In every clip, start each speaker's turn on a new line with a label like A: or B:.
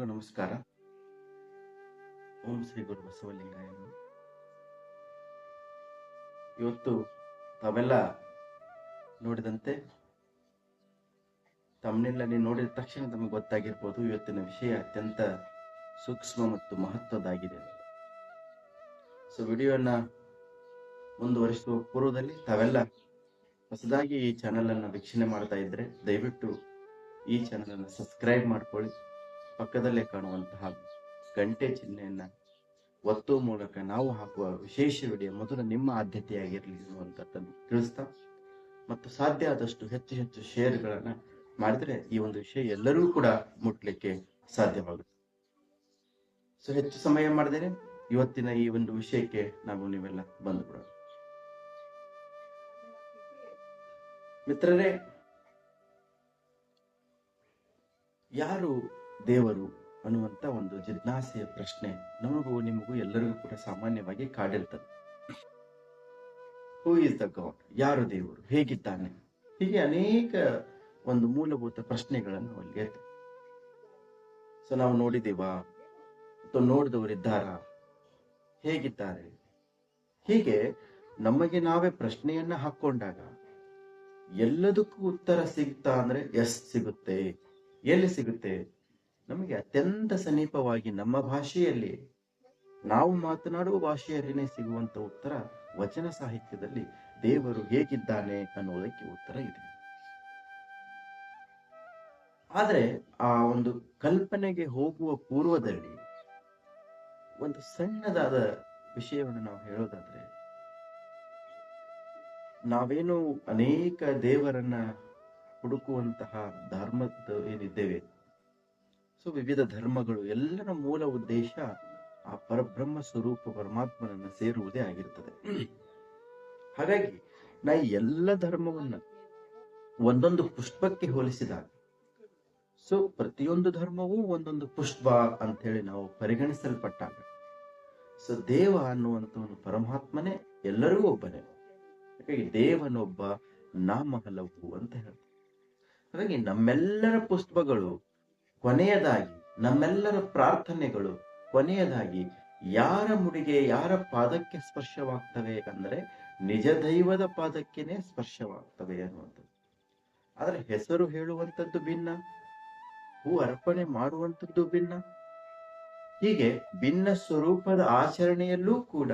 A: ಎಲ್ಲರಿಗೂ ನಮಸ್ಕಾರ. ಓಂ ಶ್ರೀ ಗುರು ಬಸವಲಿಂಗಾಯ ಇವತ್ತು ತಾವೆಲ್ಲ ನೋಡಿದಂತೆ ತಮ್ಮನೆಲ್ಲ ನೋಡಿದ ತಕ್ಷಣ ತಮಗೆ ಗೊತ್ತಾಗಿರ್ಬೋದು, ಇವತ್ತಿನ ವಿಷಯ ಅತ್ಯಂತ ಸೂಕ್ಷ್ಮ ಮತ್ತು ಮಹತ್ವದಾಗಿದೆ ಅಂತ. ಸೊ ವಿಡಿಯೋನ ಮುಂದುವರಿಸುವ ಪೂರ್ವದಲ್ಲಿ ತಾವೆಲ್ಲ ಹೊಸದಾಗಿ ಈ ಚಾನೆಲ್ ಅನ್ನು ವೀಕ್ಷಣೆ ಮಾಡ್ತಾ ಇದ್ರೆ ದಯವಿಟ್ಟು ಈ ಚಾನೆಲ್ ಅನ್ನು ಸಬ್ಸ್ಕ್ರೈಬ್ ಮಾಡ್ಕೊಳ್ಳಿ. ಪಕ್ಕದಲ್ಲೇ ಕಾಣುವಂತಹ ಗಂಟೆ ಚಿಹ್ನೆಯನ್ನ ಒತ್ತುವ ಮೂಲಕ ನಾವು ಹಾಕುವ ವಿಶೇಷ ವಿಡಿಯೋ ಮೊದಲು ನಿಮ್ಮ ಆದ್ಯತೆಯಾಗಿರಲಿ ಅನ್ನುವಂಥದ್ದನ್ನು ತಿಳಿಸ್ತಾ, ಮತ್ತು ಸಾಧ್ಯ ಆದಷ್ಟು ಹೆಚ್ಚು ಹೆಚ್ಚು ಶೇರ್ಗಳನ್ನ ಮಾಡಿದ್ರೆ ಈ ಒಂದು ವಿಷಯ ಎಲ್ಲರೂ ಕೂಡ ಮುಟ್ಲಿಕ್ಕೆ ಸಾಧ್ಯವಾಗುತ್ತೆ. ಸೊ ಹೆಚ್ಚು ಸಮಯ ಮಾಡಿದರೆ ಇವತ್ತಿನ ಈ ಒಂದು ವಿಷಯಕ್ಕೆ ನಾವು ನೀವೆಲ್ಲ ಬಂದು ಬಿಡೋಣ. ಮಿತ್ರರೇ, ಯಾರು ದೇವರು ಅನ್ನುವಂಥ ಒಂದು ಜಿಜ್ಞಾಸೆಯ ಪ್ರಶ್ನೆ ನಮಗೂ ನಿಮಗೂ ಎಲ್ಲರಿಗೂ ಕೂಡ ಸಾಮಾನ್ಯವಾಗಿ ಕಾಡಿರ್ತದೆ. ಹೂ ಇಸ್ ದ ಗಾಡ್ ಯಾರು ದೇವರು? ಹೇಗಿದ್ದಾನೆ? ಹೀಗೆ ಅನೇಕ ಒಂದು ಮೂಲಭೂತ ಪ್ರಶ್ನೆಗಳನ್ನು ಅಲ್ಲಿ ಸೊ ನಾವು ನೋಡಿದ್ದೀವಾ ಅಥವಾ ನೋಡಿದವರಿದ್ದಾರ? ಹೇಗಿದ್ದಾರೆ? ಹೀಗೆ ನಮಗೆ ನಾವೇ ಪ್ರಶ್ನೆಯನ್ನ ಹಾಕೊಂಡಾಗ ಎಲ್ಲದಕ್ಕೂ ಉತ್ತರ ಸಿಗ್ತಾ ಅಂದ್ರೆ ಎಸ್ ಸಿಗುತ್ತೆ. ಎಲ್ಲಿ ಸಿಗುತ್ತೆ? ನಮಗೆ ಅತ್ಯಂತ ಸಮೀಪವಾಗಿ ನಮ್ಮ ಭಾಷೆಯಲ್ಲಿ, ನಾವು ಮಾತನಾಡುವ ಭಾಷೆಯಲ್ಲಿನೇ ಸಿಗುವಂತ ಉತ್ತರ ವಚನ ಸಾಹಿತ್ಯದಲ್ಲಿ ದೇವರು ಹೇಗಿದ್ದಾನೆ ಅನ್ನೋದಕ್ಕೆ ಉತ್ತರ ಇದೆ. ಆದ್ರೆ ಆ ಒಂದು ಕಲ್ಪನೆಗೆ ಹೋಗುವ ಪೂರ್ವದಲ್ಲಿ ಒಂದು ಸಣ್ಣದಾದ ವಿಷಯವನ್ನು ನಾವು ಹೇಳೋದಾದ್ರೆ, ನಾವೇನು ಅನೇಕ ದೇವರನ್ನ ಹುಡುಕುವಂತಹ ಧರ್ಮದ ಏನಿದ್ದೇವೆ ಸೊ ವಿವಿಧ ಧರ್ಮಗಳು ಎಲ್ಲರ ಮೂಲ ಉದ್ದೇಶ ಆ ಪರಬ್ರಹ್ಮ ಸ್ವರೂಪ ಪರಮಾತ್ಮನನ್ನ ಸೇರುವುದೇ ಆಗಿರ್ತದೆ. ಹಾಗಾಗಿ ನಾ ಎಲ್ಲ ಧರ್ಮವನ್ನ ಒಂದೊಂದು ಪುಷ್ಪಕ್ಕೆ ಹೋಲಿಸಿದಾಗ, ಸೊ ಪ್ರತಿಯೊಂದು ಧರ್ಮವೂ ಒಂದೊಂದು ಪುಷ್ಪ ಅಂತ ಹೇಳಿ ನಾವು ಪರಿಗಣಿಸಲ್ಪಟ್ಟಾಗ, ಸೊ ದೇವ ಅನ್ನುವಂತ ಒಂದು ಪರಮಾತ್ಮನೇ, ಎಲ್ಲರಿಗೂ ಒಬ್ಬನೇ. ಹಾಗಾಗಿ ದೇವನೊಬ್ಬ ನಾಮ ಹಲವು ಅಂತ ಹೇಳ್ತಾರೆ ಹಾಗಾಗಿ ನಮ್ಮೆಲ್ಲರ ಪುಷ್ಪಗಳು ಕೊನೆಯದಾಗಿ ನಮ್ಮೆಲ್ಲರ ಪ್ರಾರ್ಥನೆಗಳು ಕೊನೆಯದಾಗಿ ಯಾರ ಮುಡಿಗೆ ಯಾರ ಪಾದಕ್ಕೆ ಸ್ಪರ್ಶವಾಗ್ತವೆ ಅಂದರೆ ನಿಜ ದೈವದ ಪಾದಕ್ಕೇನೆ ಸ್ಪರ್ಶವಾಗ್ತವೆ ಅನ್ನುವಂಥದ್ದು. ಆದರೆ ಹೆಸರು ಹೇಳುವಂಥದ್ದು ಭಿನ್ನ, ಹೂ ಅರ್ಪಣೆ ಮಾಡುವಂಥದ್ದು ಭಿನ್ನ. ಹೀಗೆ ಭಿನ್ನ ಸ್ವರೂಪದ ಆಚರಣೆಯಲ್ಲೂ ಕೂಡ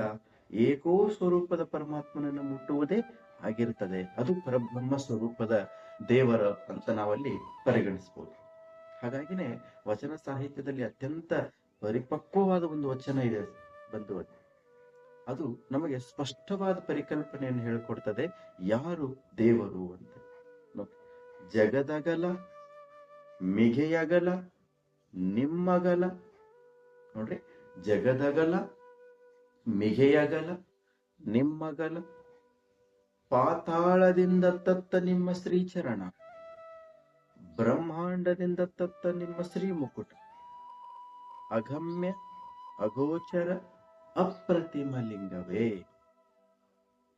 A: ಏಕೋ ಸ್ವರೂಪದ ಪರಮಾತ್ಮನನ್ನು ಮುಟ್ಟುವುದೇ ಆಗಿರುತ್ತದೆ. ಅದು ಪರಬ್ರಹ್ಮ ಸ್ವರೂಪದ ದೇವರ ಅಂತ ನಾವಲ್ಲಿ ಪರಿಗಣಿಸಬಹುದು ಹಾಗಾಗಿನೇ ವಚನ ಸಾಹಿತ್ಯದಲ್ಲಿ ಅತ್ಯಂತ ಪರಿಪಕ್ವವಾದ ಒಂದು ವಚನ ಇದೆ, ಬಂದು ಅದು ನಮಗೆ ಸ್ಪಷ್ಟವಾದ ಪರಿಕಲ್ಪನೆಯನ್ನು ಹೇಳಿಕೊಡ್ತದೆ, ಯಾರು ದೇವರು ಅಂತ. ಜಗದಗಲ, ಮಿಗೆಯಗಲ, ನಿಮ್ಮಗಲ, ನೋಡ್ರಿ, ಜಗದಗಲ, ಮಿಗೆಯಗಲ, ನಿಮ್ಮಗಲ, ಪಾತಾಳದಿಂದ ತತ್ತ ನಿಮ್ಮ ಶ್ರೀಚರಣ. ಬ್ರಹ್ಮಾಂಡದಿಂದ ತತ್ತ ನಿಮ್ಮ ಶ್ರೀ ಮುಕುಟ. ಅಗಮ್ಯ, ಅಗೋಚರ, ಅಪ್ರತಿಮ ಲಿಂಗವೇ.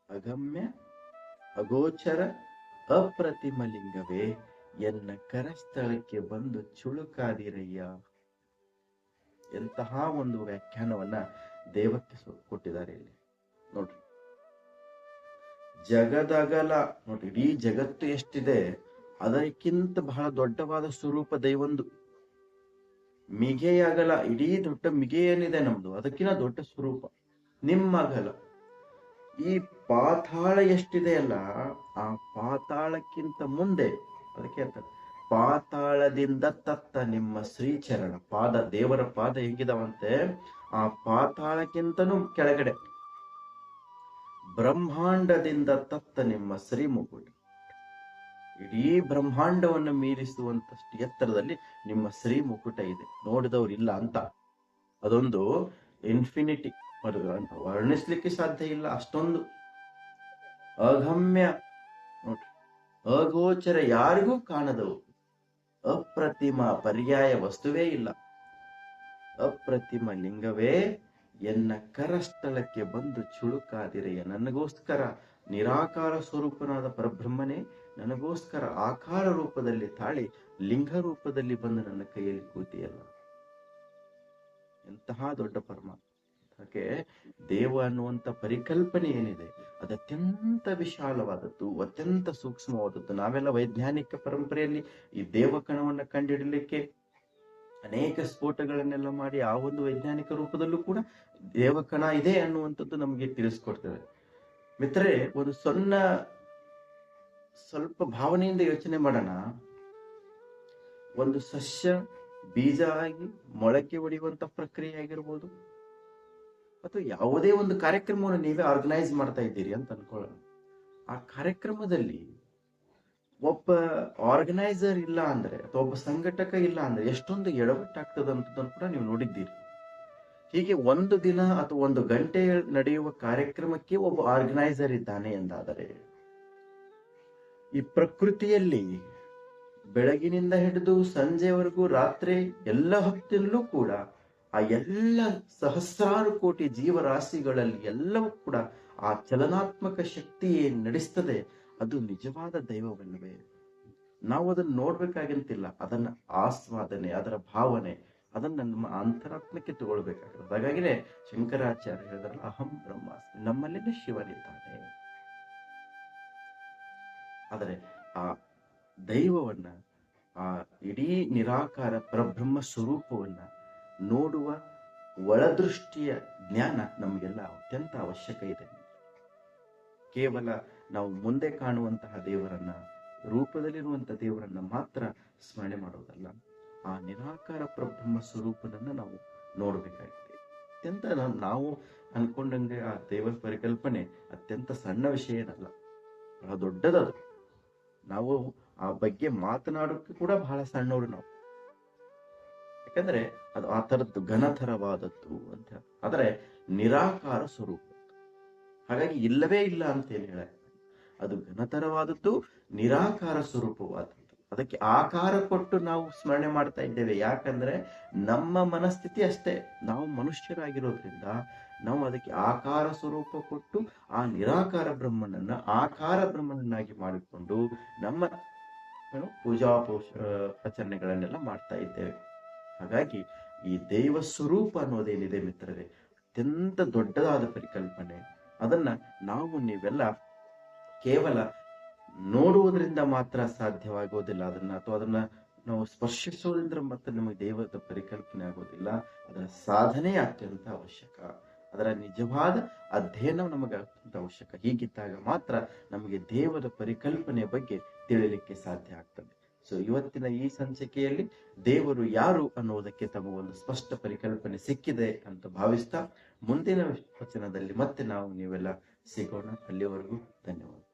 A: ಅಗಮ್ಯ, ಅಗೋಚರ, ಅಪ್ರತಿಮ ಲಿಂಗವೇ. ಎನ್ನ ಕರಸ್ಥಳಕ್ಕೆ ಬಂದು ಚುಳುಕಾದಿರಯ್ಯ. ಎಂತಹ ಒಂದು ವ್ಯಾಖ್ಯಾನವನ್ನ ದೇವಕ್ಕೆ ಕೊಟ್ಟಿದ್ದಾರೆ ಇಲ್ಲಿ. ನೋಡ್ರಿ. ಜಗದಗಲ, ನೋಡ್ರಿ, ಇಡೀ ಜಗತ್ತು ಎಷ್ಟಿದೆ? ಅದಕ್ಕಿಂತ ಬಹಳ ದೊಡ್ಡವಾದ ಸ್ವರೂಪ ದೈವಂದು. ಮಿಗೆಯಾಗಲ್ಲ ಇಡೀ ದೊಡ್ಡ ಮಿಗೆ ಏನಿದೆ ನಮ್ದು, ಅದಕ್ಕಿಂತ ದೊಡ್ಡ ಸ್ವರೂಪ, ನಿಮ್ಮಗಲ. ಈ ಪಾತಾಳ ಎಷ್ಟಿದೆಯಲ್ಲ ಆ ಪಾತಾಳಕ್ಕಿಂತ ಮುಂದೆ, ಅದಕ್ಕೆ ಅಂತ ಪಾತಾಳದಿಂದ ತತ್ತ ನಿಮ್ಮ ಶ್ರೀಚರಣ, ಪಾದ, ದೇವರ ಪಾದ ಹೆಂಗಿದವಂತೆ, ಆ ಪಾತಾಳಕ್ಕಿಂತನೂ ಕೆಳಗಡೆ. ಬ್ರಹ್ಮಾಂಡದಿಂದ ತತ್ತ ನಿಮ್ಮ ಶ್ರೀ ಮುಗುಟ ಇಡೀ ಬ್ರಹ್ಮಾಂಡವನ್ನು ಮೀರಿಸುವಂತಷ್ಟು ಎತ್ತರದಲ್ಲಿ ನಿಮ್ಮ ಶ್ರೀ ಮುಕುಟ ಇದೆ. ನೋಡಿದವ್ರು ಇಲ್ಲ ಅಂತ. ಅದೊಂದು ಇನ್ಫಿನಿಟಿ ವರ್ಣಿಸ್ಲಿಕ್ಕೆ ಸಾಧ್ಯ ಇಲ್ಲ, ಅಷ್ಟೊಂದು. ಅಗಮ್ಯ. ನೋಡ್ರಿ. ಅಗೋಚರ ಯಾರಿಗೂ ಕಾಣದವು. ಅಪ್ರತಿಮ ಪರ್ಯಾಯ ವಸ್ತುವೇ ಇಲ್ಲ. ಅಪ್ರತಿಮ ಲಿಂಗವೇ ಎನ್ನ ಕರಸ್ಥಳಕ್ಕೆ ಬಂದು ಚುಳುಕಾದಿರೆಯ ನನಗೋಸ್ಕರ ನಿರಾಕಾರ ಸ್ವರೂಪನಾದ ಪರಬ್ರಹ್ಮನೇ ನನಗೋಸ್ಕರ ಆಕಾರ ರೂಪದಲ್ಲಿ ತಾಳಿ ಲಿಂಗ ರೂಪದಲ್ಲಿ ಬಂದು ನನ್ನ ಕೈಯಲ್ಲಿ ಕೂತಿಯಲ್ಲ. ಎಂತಹ ದೊಡ್ಡ ಪರಮಾತ್ಮ ಅದಕ್ಕೆ ದೇವ ಅನ್ನುವಂತ ಪರಿಕಲ್ಪನೆ ಏನಿದೆ, ಅದು ಅತ್ಯಂತ ವಿಶಾಲವಾದದ್ದು, ಅತ್ಯಂತ ಸೂಕ್ಷ್ಮವಾದದ್ದು. ನಾವೆಲ್ಲ ವೈಜ್ಞಾನಿಕ ಪರಂಪರೆಯಲ್ಲಿ ಈ ದೇವಕಣವನ್ನ ಕಂಡುಹಿಡಲಿಕ್ಕೆ ಅನೇಕ ಸ್ಫೋಟಗಳನ್ನೆಲ್ಲ ಮಾಡಿ ಆ ಒಂದು ವೈಜ್ಞಾನಿಕ ರೂಪದಲ್ಲೂ ಕೂಡ ದೇವಕಣ ಇದೆ ಅನ್ನುವಂಥದ್ದು ನಮಗೆ ತಿಳಿಸ್ಕೊಡ್ತೇವೆ. ಮಿತ್ರರೇ, ಒಂದು ಸಣ್ಣ ಸ್ವಲ್ಪ ಭಾವನೆಯಿಂದ ಯೋಚನೆ ಮಾಡೋಣ. ಒಂದು ಸಸ್ಯ ಬೀಜ ಆಗಿ ಮೊಳಕೆ ಒಡೆಯುವಂತ ಪ್ರಕ್ರಿಯೆ ಆಗಿರ್ಬೋದು, ಅಥವಾ ಯಾವುದೇ ಒಂದು ಕಾರ್ಯಕ್ರಮವನ್ನು ನೀವೇ ಆರ್ಗನೈಸ್ ಮಾಡ್ತಾ ಇದ್ದೀರಿ ಅಂತ ಅನ್ಕೊಳ್ಳೋಣ. ಆ ಕಾರ್ಯಕ್ರಮದಲ್ಲಿ ಒಬ್ಬ ಆರ್ಗನೈಸರ್ ಇಲ್ಲ ಅಂದ್ರೆ, ಅಥವಾ ಒಬ್ಬ ಸಂಘಟಕ ಇಲ್ಲ ಅಂದ್ರೆ ಎಷ್ಟೊಂದು ಎಡವಟ್ಟಾಗ್ತದೆ ಅಂತದನ್ನು ಕೂಡ ನೀವು ನೋಡಿದ್ದೀರಿ. ಹೀಗೆ ಒಂದು ದಿನ ಅಥವಾ ಒಂದು ಗಂಟೆ ನಡೆಯುವ ಕಾರ್ಯಕ್ರಮಕ್ಕೆ ಒಬ್ಬ ಆರ್ಗನೈಸರ್ ಇದ್ದಾನೆ ಎಂದಾದರೆ ಈ ಪ್ರಕೃತಿಯಲ್ಲಿ ಬೆಳಗಿನಿಂದ ಹಿಡಿದು ಸಂಜೆವರೆಗೂ ರಾತ್ರಿ ಎಲ್ಲ ಹೊತ್ತಿನಲ್ಲೂ ಕೂಡ ಆ ಎಲ್ಲ ಸಹಸ್ರಾರು ಕೋಟಿ ಜೀವರಾಶಿಗಳಲ್ಲಿ ಎಲ್ಲವೂ ಕೂಡ ಆ ಚಲನಾತ್ಮಕ ಶಕ್ತಿ ನಡೆಸ್ತದೆ. ಅದು ನಿಜವಾದ ದೈವವಲ್ಲವೇ? ನಾವು ಅದನ್ನು ನೋಡ್ಬೇಕಾಗಂತಿಲ್ಲ. ಅದನ್ನ ಆಸ್ವಾದನೆ, ಅದರ ಭಾವನೆ, ಅದನ್ನ ನಮ್ಮ ಅಂತರಾತ್ಮಕ್ಕೆ ತಗೊಳ್ಬೇಕಾಗ್ತದೆ ಹಾಗಾಗಿನೇ ಶಂಕರಾಚಾರ್ಯ ಹೇಳಿದ್ರಲ್ಲ, ಅಹಂ ಬ್ರಹ್ಮಾಸ್ಮಿ ನಮ್ಮಲ್ಲಿನ ಶಿವನಿದ್ದಾನೆ. ಆದರೆ ಆ ದೈವವನ್ನ, ಆ ಇಡೀ ನಿರಾಕಾರ ಪರಬ್ರಹ್ಮ ಸ್ವರೂಪವನ್ನ ನೋಡುವ ಒಳದೃಷ್ಟಿಯ ಜ್ಞಾನ ನಮಗೆಲ್ಲ ಅತ್ಯಂತ ಅವಶ್ಯಕ ಇದೆ. ಕೇವಲ ನಾವು ಮುಂದೆ ಕಾಣುವಂತಹ ದೇವರನ್ನ ರೂಪದಲ್ಲಿರುವಂತಹ ದೇವರನ್ನ ಮಾತ್ರ ಸ್ಮರಣೆ ಮಾಡೋದಲ್ಲ, ಆ ನಿರಾಕಾರ ಪ್ರಬ್ರಹ್ಮ ಸ್ವರೂಪದನ್ನ ನಾವು ನೋಡಬೇಕಾಗಿದೆ. ಅತ್ಯಂತ ನಾವು ಅನ್ಕೊಂಡಂಗೆ ಆ ದೇವರ ಪರಿಕಲ್ಪನೆ ಅತ್ಯಂತ ಸಣ್ಣ ವಿಷಯ ಏನಲ್ಲ, ಬಹಳ ದೊಡ್ಡದದು. ನಾವು ಆ ಬಗ್ಗೆ ಮಾತನಾಡೋಕೆ ಕೂಡ ಬಹಳ ಸಣ್ಣವರು ನಾವು. ಯಾಕಂದ್ರೆ ಅದು ಆ ಥರದ್ದು ಘನತರವಾದದ್ದು ಅಂತ. ಆದರೆ ನಿರಾಕಾರ ಸ್ವರೂಪ. ಹಾಗಾಗಿ ಇಲ್ಲವೇ ಇಲ್ಲ ಅಂತ ಏನು ಹೇಳ ಅದು ಘನತರವಾದದ್ದು ನಿರಾಕಾರ ಸ್ವರೂಪವಾದದ್ದು ಅದಕ್ಕೆ ಆಕಾರ ಕೊಟ್ಟು ನಾವು ಸ್ಮರಣೆ ಮಾಡ್ತಾ ಇದ್ದೇವೆ. ಯಾಕಂದ್ರೆ ನಮ್ಮ ಮನಸ್ಥಿತಿ ಅಷ್ಟೇ. ನಾವು ಮನುಷ್ಯರಾಗಿರೋದ್ರಿಂದ ನಾವು ಅದಕ್ಕೆ ಆಕಾರ ಸ್ವರೂಪ ಕೊಟ್ಟು ಆ ನಿರಾಕಾರ ಬ್ರಹ್ಮನನ್ನ ಆಕಾರ ಬ್ರಹ್ಮನನ್ನಾಗಿ ಮಾಡಿಕೊಂಡು ನಮ್ಮ ಪೂಜಾ ಪೋಷ ಆಚರಣೆಗಳನ್ನೆಲ್ಲ ಮಾಡ್ತಾ ಇದ್ದೇವೆ. ಹಾಗಾಗಿ ಈ ದೈವ ಸ್ವರೂಪ ಅನ್ನೋದೇನಿದೆ ಮಿತ್ರರೇ, ಅತ್ಯಂತ ದೊಡ್ಡದಾದ ಪರಿಕಲ್ಪನೆ. ಅದನ್ನ ನಾವು ನೀವೆಲ್ಲ ಕೇವಲ ನೋಡುವುದರಿಂದ ಮಾತ್ರ ಸಾಧ್ಯವಾಗೋದಿಲ್ಲ ಅದನ್ನ ಅಥವಾ ಅದನ್ನ ನಾವು ಸ್ಪರ್ಶಿಸೋದ್ರಿಂದ ಮತ್ತೆ ನಮಗೆ ದೇವದ ಪರಿಕಲ್ಪನೆ ಆಗೋದಿಲ್ಲ ಅದರ ಸಾಧನೆ ಅತ್ಯಂತ ಅವಶ್ಯಕ. ಅದರ ನಿಜವಾದ ಅಧ್ಯಯನ ನಮಗೆ ಅತ್ಯಂತ ಅವಶ್ಯಕ. ಹೀಗಿದ್ದಾಗ ಮಾತ್ರ ನಮಗೆ ದೇವದ ಪರಿಕಲ್ಪನೆ ಬಗ್ಗೆ ತಿಳಿಯಲಿಕ್ಕೆ ಸಾಧ್ಯ ಆಗ್ತದೆ. ಸೊ ಇವತ್ತಿನ ಈ ಸಂಚಿಕೆಯಲ್ಲಿ ದೇವರು ಯಾರು ಅನ್ನುವುದಕ್ಕೆ ತಮ್ಮ ಒಂದು ಸ್ಪಷ್ಟ ಪರಿಕಲ್ಪನೆ ಸಿಕ್ಕಿದೆ ಅಂತ ಭಾವಿಸ್ತಾ ಮುಂದಿನ ವಚನದಲ್ಲಿ ಮತ್ತೆ ನಾವು ನೀವೆಲ್ಲ ಸಿಗೋಣ. ಅಲ್ಲಿವರೆಗೂ ಧನ್ಯವಾದ.